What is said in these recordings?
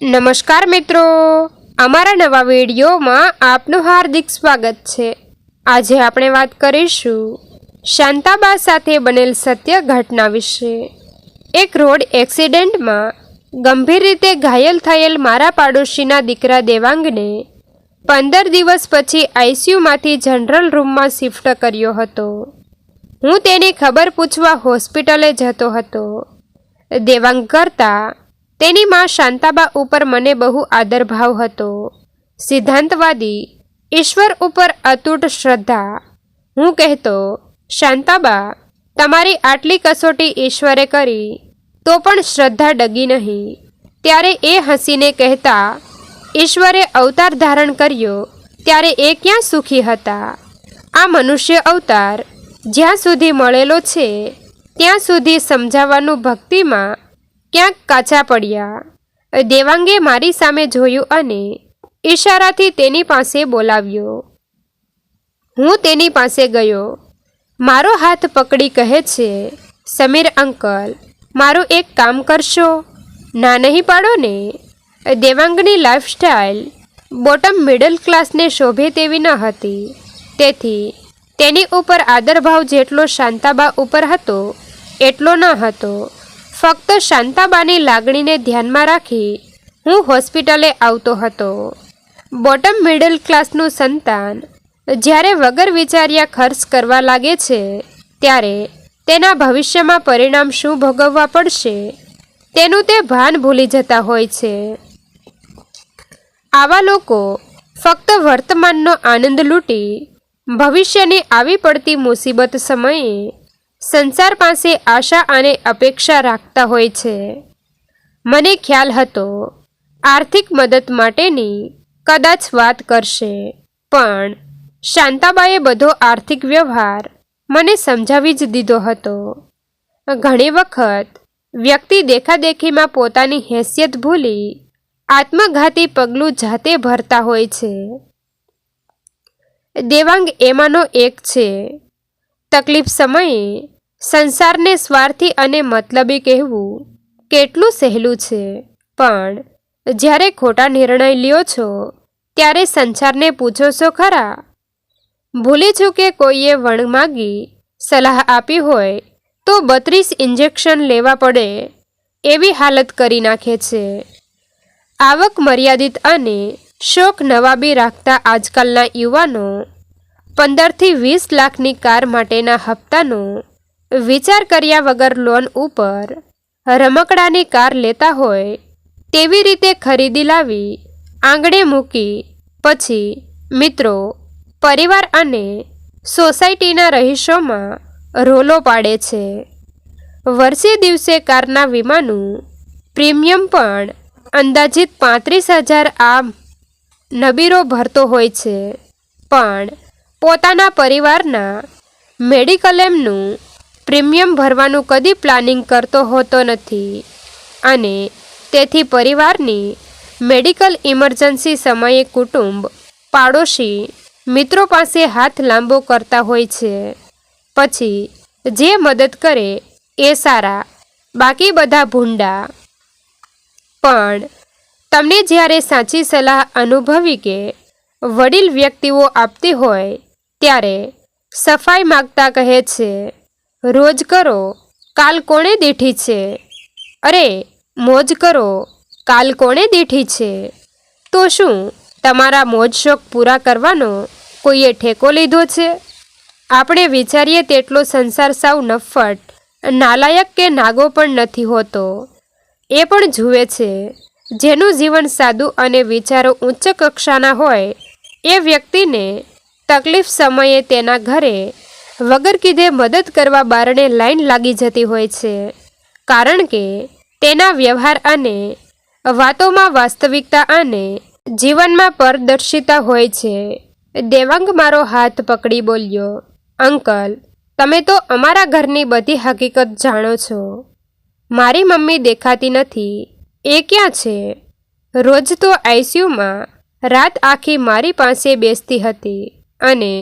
નમસ્કાર મિત્રો. અમારા નવા વિડીયોમાં આપનું હાર્દિક સ્વાગત છે. આજે આપણે વાત કરીશું શાંતાબા સાથે બનેલ સત્ય ઘટના વિશે. એક રોડ એક્સિડન્ટમાં ગંભીર રીતે ઘાયલ થયેલ મારા પાડોશીના દીકરા દેવાંગને પંદર દિવસ પછી આઈસીયુમાંથી જનરલ રૂમમાં શિફ્ટ કર્યો હતો. હું તેની ખબર પૂછવા હોસ્પિટલે જતો હતો. દેવાંગ કરતાં તેની માં શાંતાબા ઉપર મને બહુ આદરભાવ હતો. સિદ્ધાંતવાદી, ઈશ્વર ઉપર અતૂટ શ્રદ્ધા. હું કહેતો, શાંતાબા, તમારી આટલી કસોટી ઈશ્વરે કરી, તો પણ શ્રદ્ધા ડગી નહીં. ત્યારે એ હસીને કહેતા, ઈશ્વરે અવતાર ધારણ કર્યો, ત્યારે એ ક્યાં સુખી હતા? આ મનુષ્ય અવતાર જ્યાં સુધી મળેલો છે, ત્યાં સુધી સમજાવવાનું ભક્તિમાં ક્યાંક કાચા પડ્યા. દેવાંગે મારી સામે જોયું અને ઈશારાથી તેની પાસે બોલાવ્યો. હું તેની પાસે ગયો. મારો હાથ પકડી કહે છે, સમીર અંકલ, મારું એક કામ કરશો? ના નહીં પાડો ને? દેવાંગની લાઈફસ્ટાઈલ બોટમ મિડલ ક્લાસને શોભે તેવી ન હતી. તેથી તેની ઉપર આદરભાવ જેટલો શાંતાબા ઉપર હતો, એટલો ન હતો. ફક્ત શાંતાબાની લાગણીને ધ્યાનમાં રાખી હું હોસ્પિટલે આવતો હતો. બોટમ મિડલ ક્લાસનું સંતાન. જ્યારે વગર વિચાર્યા ખર્ચ કરવા લાગે છે, ત્યારે તેના ભવિષ્યમાં પરિણામ શું ભોગવવા પડશે, તેનું તે ભાન ભૂલી જતા હોય છે. આવા લોકો ફક્ત વર્તમાનનો આનંદ લૂંટી ભવિષ્યની આવી પડતી મુસીબત સમયે સંસાર પાસે આશા અને અપેક્ષા રાખતા હોય છે. મને ખ્યાલ હતો, આર્થિક મદદ માટેની કદાચ વાત કરશે, પણ શાંતાબાએ બધો આર્થિક વ્યવહાર મને સમજાવી જ દીધો હતો. ઘણી વખત વ્યક્તિ દેખાદેખીમાં પોતાની હેસિયત ભૂલી આત્મઘાતી પગલું જાતે ભરતા હોય છે. દેવાંગ એમાંનો એક છે. તકલીફ સમયે સંસારને સ્વાર્થી અને મતલબી કહેવું કેટલું સહેલું છે. પણ જ્યારે ખોટા નિર્ણય લ્યો છો, ત્યારે સંસારને પૂછો છો ખરા? ભૂલી છું કે કોઈએ વણ માગી સલાહ આપી હોય તો બત્રીસ ઇન્જેક્શન લેવા પડે એવી હાલત કરી નાખે છે. આવક મર્યાદિત અને શોખ નવાબી રાખતા આજકાલના યુવાનો પંદરથી વીસ લાખની કાર માટેના હપ્તાનો વિચાર કર્યા વગર લોન ઉપર રમકડાની કાર લેતા હોય તેવી રીતે ખરીદી લાવી, આંગણે મૂકી, પછી મિત્રો, પરિવાર અને સોસાયટીના રહીશોમાં રોલો પાડે છે. વર્ષે દિવસે કારના વીમાનું પ્રીમિયમ પણ અંદાજિત પાંત્રીસ હજાર આ નબીરો ભરતો હોય છે. પણ પોતાના પરિવારના મેડિકલેમનું પ્રીમિયમ ભરવાનું કદી પ્લાનિંગ કરતો હોતો નથી. અને તેથી પરિવારની મેડિકલ ઇમરજન્સી સમયે કુટુંબ, પાડોશી મિત્રો પાસે હાથ લાંબો કરતા હોય છે. પછી જે મદદ કરે એ સારા, બાકી બધા ભૂંડા. પણ તમને જ્યારે સાચી સલાહ અનુભવી કે વડીલ વ્યક્તિઓ આપતી હોય ત્યારે સફાઈ માગતા કહે છે, રોજ કરો, કાલ કોણે દીઠી છે? અરે, મોજ કરો, કાલ કોણે દીઠી છે? તો શું, તમારા મોજ શોખ પૂરા કરવાનો કોઈએ ઠેકો લીધો છે? આપણે વિચારીએ તેટલો સંસાર સાવ નફ્ફટ નાલાયક કે નાગો પણ નથી હોતો. એ પણ જુએ છે, જેનું જીવન સાદું અને વિચારો ઉચ્ચ કક્ષાના હોય, એ વ્યક્તિને તકલીફ સમયે તેના ઘરે વગર કીધે મદદ કરવા બારણે લાઈન લાગી જતી હોય છે. કારણ કે તેના વ્યવહાર અને વાતોમાં વાસ્તવિકતા અને જીવનમાં પારદર્શિતા હોય છે. દેવાંગ મારો હાથ પકડી બોલ્યો, અંકલ, તમે તો અમારા ઘરની બધી હકીકત જાણો છો. મારી મમ્મી દેખાતી નથી. એ ક્યાં છે? રોજ તો આઈસીયુમાં રાત આખી મારી પાસે બેસતી હતી. અને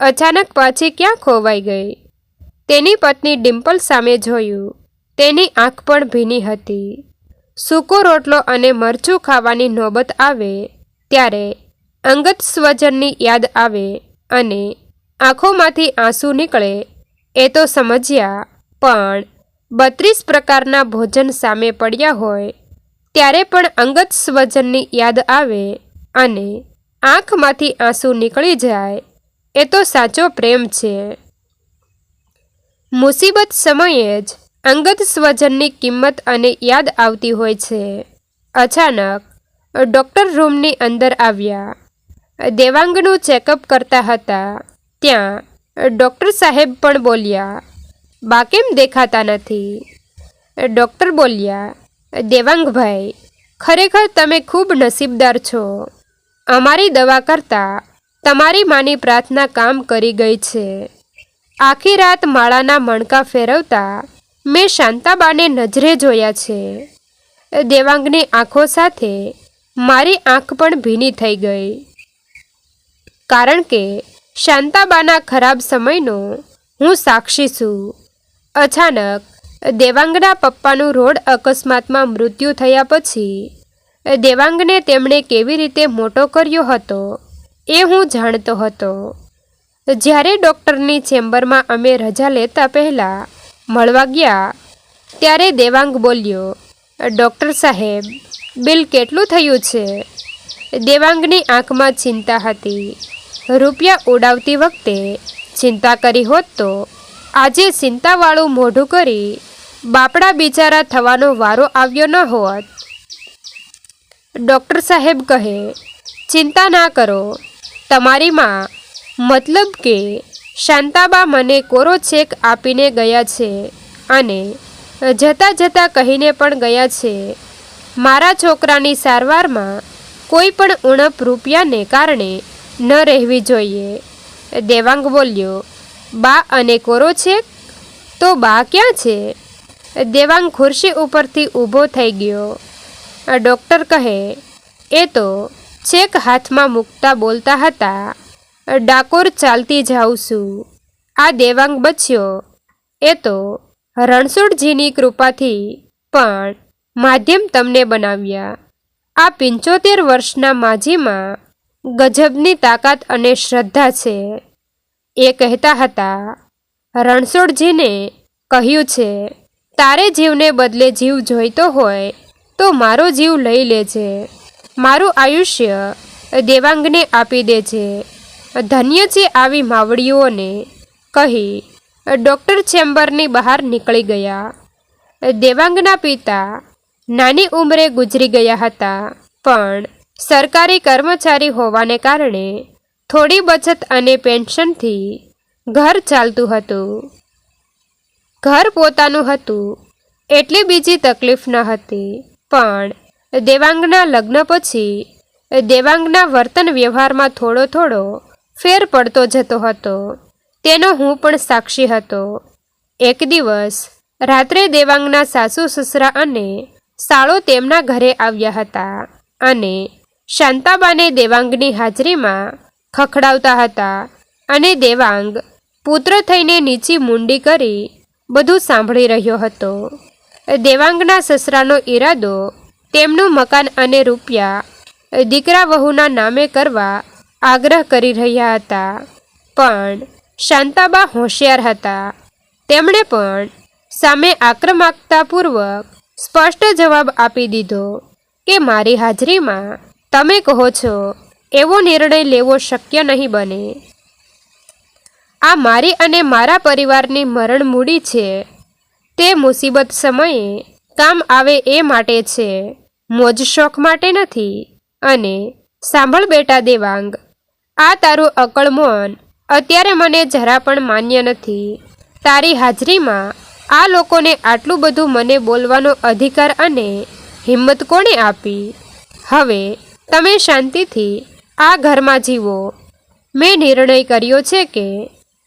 અચાનક પાછી ક્યાં ખોવાઈ ગઈ? તેની પત્ની ડિમ્પલ સામે જોયું. તેની આંખ પણ ભીની હતી. સૂકો રોટલો અને મરચું ખાવાની નોબત આવે, ત્યારે અંગત સ્વજનની યાદ આવે અને આંખોમાંથી આંસુ નીકળે, એ તો સમજ્યા. પણ બત્રીસ પ્રકારના ભોજન સામે પડ્યા હોય, ત્યારે પણ અંગત સ્વજનની યાદ આવે અને આંખમાંથી આંસુ નીકળી જાય, એ તો સાચો પ્રેમ છે. મુસીબત સમયે જ અંગત સ્વજનની કિંમત અને યાદ આવતી હોય છે. અચાનક, ડૉક્ટર રૂમની અંદર આવ્યા. દેવાંગનું ચેકઅપ કરતા હતા. ત્યાં, ડૉક્ટર સાહેબ પણ બોલ્યા, બા કેમ દેખાતા નથી? ડૉક્ટર બોલ્યા, દેવાંગભાઈ, ખરેખર તમે ખૂબ નસીબદાર છો. અમારી દવા કરતાં તમારી માની પ્રાર્થના કામ કરી ગઈ છે. આખી રાત માળાના મણકા ફેરવતા મેં શાંતાબાને નજરે જોયા છે. દેવાંગની આંખો સાથે મારી આંખ પણ ભીની થઈ ગઈ. કારણ કે શાંતાબાના ખરાબ સમયનો હું સાક્ષી છું. અચાનક દેવાંગના પપ્પાનું રોડ અકસ્માતમાં મૃત્યુ થયા પછી દેવાંગને તેમણે કેવી રીતે મોટો કર્યો હતો એ હું જાણતો હતો. જ્યારે ડૉક્ટરની ચેમ્બરમાં અમે રજા લેતા પહેલાં મળવા ગયા, ત્યારે દેવાંગ બોલ્યો, ડૉક્ટર સાહેબ, બિલ કેટલું થયું છે? દેવાંગની આંખમાં ચિંતા હતી. રૂપિયા ઉડાવતી વખતે ચિંતા કરી હોત તો? આજે ચિંતાવાળું મોઢું કરી બાપડા બિચારા થવાનો વારો આવ્યો ન હોત. ડૉક્ટર સાહેબ કહે, ચિંતા ના કરો. તમારી માં મતલબ કે શાંતાબા મને કોરો ચેક આપીને ગયા છે અને જતાં જતાં કહીને પણ ગયા છે, મારા છોકરાની સારવારમાં કોઈ પણ ઉણપ રૂપિયાને કારણે ન રહેવી જોઈએ. દેવાંગ બોલ્યો, બા અને કોરો ચેક તો બા ક્યાં છે? દેવાંગ ખુરશી ઉપરથી ઊભો થઈ ગયો. ડૉક્ટર કહે, એ તો છેક હાથમાં મૂકતા બોલતા હતા. ડાકોર ચાલતી જાઉં છું. આ દેવાંગ બચ્યો. એ તો રણછોડજીની કૃપાથી પણ માધ્યમ તમને બનાવ્યા. આ પંચોતેર વર્ષના માજીમાં ગજબની તાકાત અને શ્રદ્ધા છે. એ કહેતા હતા, રણછોડજીને કહ્યું છે, તારે જીવને બદલે જીવ જોઈતો હોય તો મારો જીવ લઈ લે છે. મારું આયુષ્ય દેવાંગને આપી દે છે. ધન્ય છે આવી માવડીઓને. કહી, ડૉક્ટર ચેમ્બરની બહાર નીકળી ગયા. દેવાંગના પિતા નાની ઉંમરે ગુજરી ગયા હતા, પણ સરકારી કર્મચારી હોવાને કારણે થોડી બચત અને પેન્શનથી ઘર ચાલતું હતું. ઘર પોતાનું હતું, એટલી બીજી તકલીફ ન હતી. પણ દેવાંગના લગ્ન પછી દેવાંગના વર્તન વ્યવહારમાં થોડો થોડો ફેર પડતો જતો હતો. તેનો હું પણ સાક્ષી હતો. એક દિવસ રાત્રે દેવાંગના સાસુ, સસરા અને સાળો તેમના ઘરે આવ્યા હતા અને શાંતાબાને દેવાંગની હાજરીમાં ખખડાવતા હતા અને દેવાંગ પુત્ર થઈને નીચી મુંડી કરી બધું સાંભળી રહ્યો હતો. દેવાંગના સસરાનો ઈરાદો, તેમનું મકાન અને રૂપિયા દીકરા વહુના નામે કરવા આગ્રહ કરી રહ્યા હતા. પણ શાંતાબા હોશિયાર હતા. તેમણે પણ સામે આક્રમકતાપૂર્વક સ્પષ્ટ જવાબ આપી દીધો કે, મારી હાજરીમાં તમે કહો છો, એવો નિર્ણય લેવો શક્ય નહીં બને. આ મારી અને મારા પરિવારની મરણ મૂડી છે. તે મુસીબત સમયે કામ આવે એ માટે છે. મોજ શોખ માટે નથી. અને સાંભળ બેટા દેવાંગ, આ તારું અકળ મૌન અત્યારે મને જરા પણ માન્ય નથી. તારી હાજરીમાં આ લોકોને આટલું બધું મને બોલવાનો અધિકાર અને હિંમત કોણે આપી? હવે તમે શાંતિથી આ ઘરમાં જીવો. મેં નિર્ણય કર્યો છે કે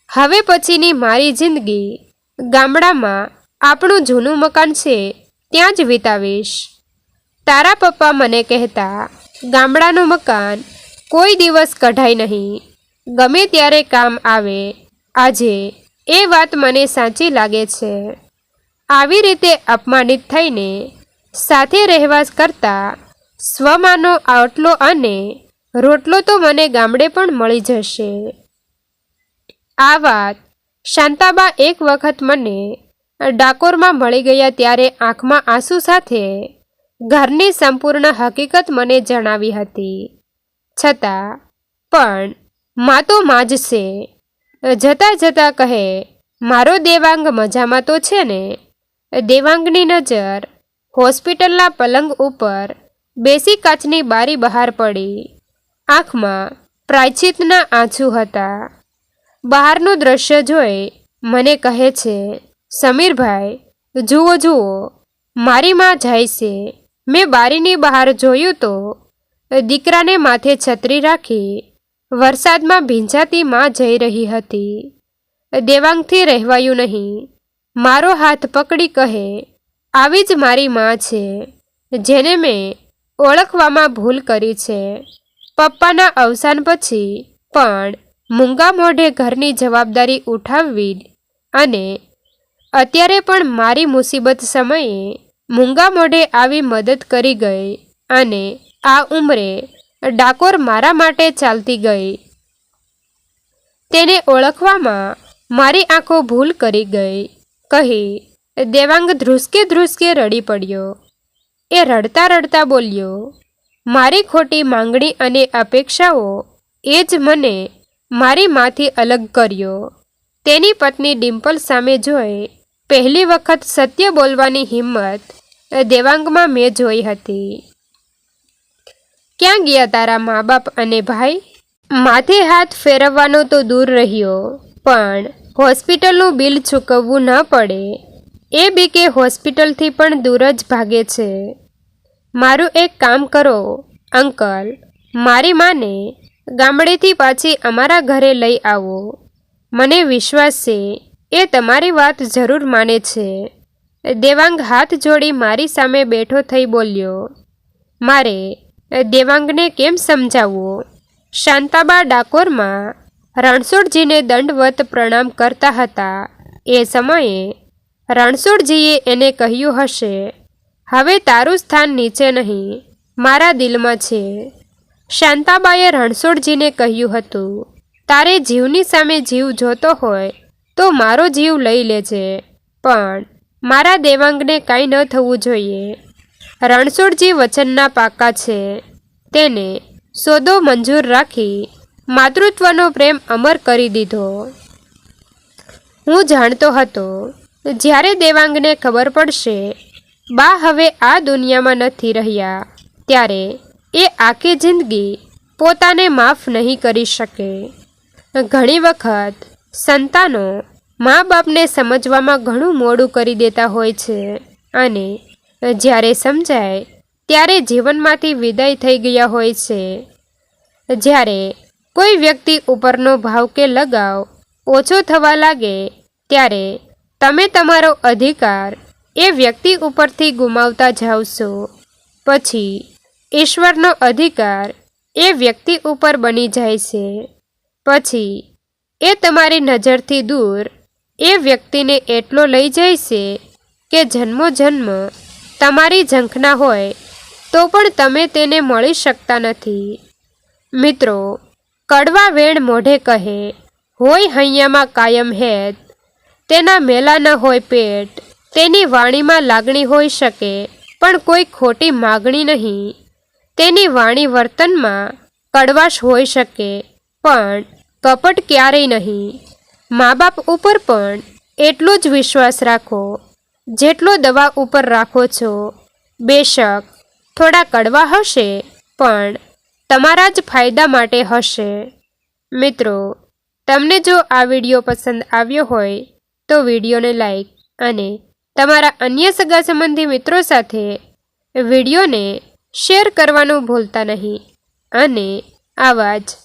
હવે પછીની મારી જિંદગી ગામડામાં આપણું જૂનું મકાન છે, ત્યાં જ વિતાવીશ. તારા પપ્પા મને કહેતા, ગામડાનું મકાન કોઈ દિવસ કઢાય નહીં. ગમે ત્યારે કામ આવે, આજે એ વાત મને સાચી લાગે છે. આવી રીતે અપમાનિત થઈને સાથે રહેવાસ કરતાં, સ્વમાનો આટલો અને રોટલો તો મને ગામડે પણ મળી જશે. આ વાત શાંતાબા એક વખત મને ડાકોરમાં મળી ગયા ત્યારે આંખમાં આંસુ સાથે ઘરની સંપૂર્ણ હકીકત મને જણાવી હતી. છતાં, પણ મા તો માં જ છે. જતાં જતાં કહે, મારો દેવાંગ મજામાં તો છે ને? દેવાંગની નજર હોસ્પિટલના પલંગ ઉપર બેસી કાચની બારી બહાર પડી. આંખમાં પ્રાયચિતના આંસુ હતા. બહારનું દ્રશ્ય જોઈ મને કહે છે સમીરભાઈ, જુઓ જુઓ, મારી માં જાય છે. મેં બારીની બહાર જોયું તો દીકરાને માથે છત્રી રાખી વરસાદમાં ભીંજાતી માં જઈ રહી હતી. દેવાંગથી રહેવાયું નહીં. મારો હાથ પકડી કહે, આવી જ મારી માં છે, જેને મેં ઓળખવામાં ભૂલ કરી છે. પપ્પાના અવસાન પછી પણ મૂંગા મોઢે ઘરની જવાબદારી ઉઠાવવી અને અત્યારે પણ મારી મુસીબત સમયે મૂંગા મોઢે આવી મદદ કરી ગઈ અને આ ઉંમરે ડાકોર મારા માટે ચાલતી ગઈ. તેને ઓળખવામાં મારી આંખો ભૂલ કરી ગઈ. કહી, દેવાંગ ધ્રુસકે ધ્રુસકે રડી પડ્યો. એ રડતા રડતા બોલ્યો, મારી ખોટી માંગણી અને અપેક્ષાઓ એ જ મને મારી માથી અલગ કર્યો. તેની પત્ની ડિમ્પલ સામે જોઈ પહેલી વખત સત્ય બોલવાની હિંમત દેવાંગમાં મેં જોઈ હતી. ક્યાં ગયા તારા મા બાપ અને ભાઈ? માથે હાથ ફેરવવાનો તો દૂર રહ્યો, પણ હોસ્પિટલનું બિલ ચૂકવવું ન પડે. એ બીકે હોસ્પિટલથી પણ દૂર જ ભાગે છે. મારું એક કામ કરો, અંકલ. મારી માને ગામડેથી પાછી અમારા ઘરે લઈ આવો. મને વિશ્વાસ છે એ તમારી વાત જરૂર માને છે. દેવાંગ હાથ જોડી મારી સામે બેઠો થઈ બોલ્યો, મારે, દેવાંગને કેમ સમજાવવો? શાંતાબા ડાકોરમાં રણછોડજીને દંડવત પ્રણામ કરતા હતા. એ સમયે રણછોડજીએ એને કહ્યું હશે, હવે તારું સ્થાન નીચે નહીં, મારા દિલમાં છે. શાંતાબાએ રણછોડજીને કહ્યું હતું, તારે જીવની સામે જીવ જોતો હોય તો મારો જીવ લઈ લે છે. પણ મારા દેવાંગને કાંઈ ન થવું જોઈએ. રણછોડજી વચનના પાકા છે. તેને સોદો મંજૂર રાખી માતૃત્વનો પ્રેમ અમર કરી દીધો. હું જાણતો હતો, જ્યારે દેવાંગને ખબર પડશે, બા હવે આ દુનિયામાં નથી રહ્યા, ત્યારે એ આખી જિંદગી પોતાને માફ નહીં કરી શકે. ઘણી વખત સંતાનો મા બાપને સમજવામાં ઘણું મોડું કરી દેતા હોય છે. અને જ્યારે સમજાય, ત્યારે જીવનમાંથી વિદાય થઈ ગયા હોય છે. જ્યારે કોઈ વ્યક્તિ ઉપરનો ભાવ કે લગાવ ઓછો થવા લાગે, ત્યારે તમે તમારો અધિકાર એ વ્યક્તિ ઉપરથી ગુમાવતા જાઓ પછી ઈશ્વરનો અધિકાર એ વ્યક્તિ ઉપર બની જાય છે. પછી એ તમારી નજરથી દૂર એ વ્યક્તિને એટલો લઈ જાય કે જન્મો જન્મ તમારી ઝંખના હોય તો પણ તમે તેને મળી શકતા નથી. મિત્રો, કડવા વેણ મોઢે કહે, હોય હૈયામાં કાયમ હેત, તેના મેલા ન હોય પેટ, તેની વાણીમાં લાગણી હોઈ શકે, પણ કોઈ ખોટી માગણી નહીં. તેની વાણી વર્તનમાં કડવાશ હોઈ શકે, પણ કપટ ક્યારેય નહીં. મા બાપ ઉપર પણ એટલો જ વિશ્વાસ રાખો. જેટલો દવા ઉપર રાખો છો, બેશક થોડા કડવા હશે, પણ તમારા જ ફાયદા માટે હશે. મિત્રો, તમને જો આ વીડિયો પસંદ આવ્યો હોય, તો વિડીયોને લાઈક અને તમારા અન્ય સગા સંબંધી મિત્રો સાથે વિડીયોને શેર કરવાનું ભૂલતા નહીં. અને આવા જ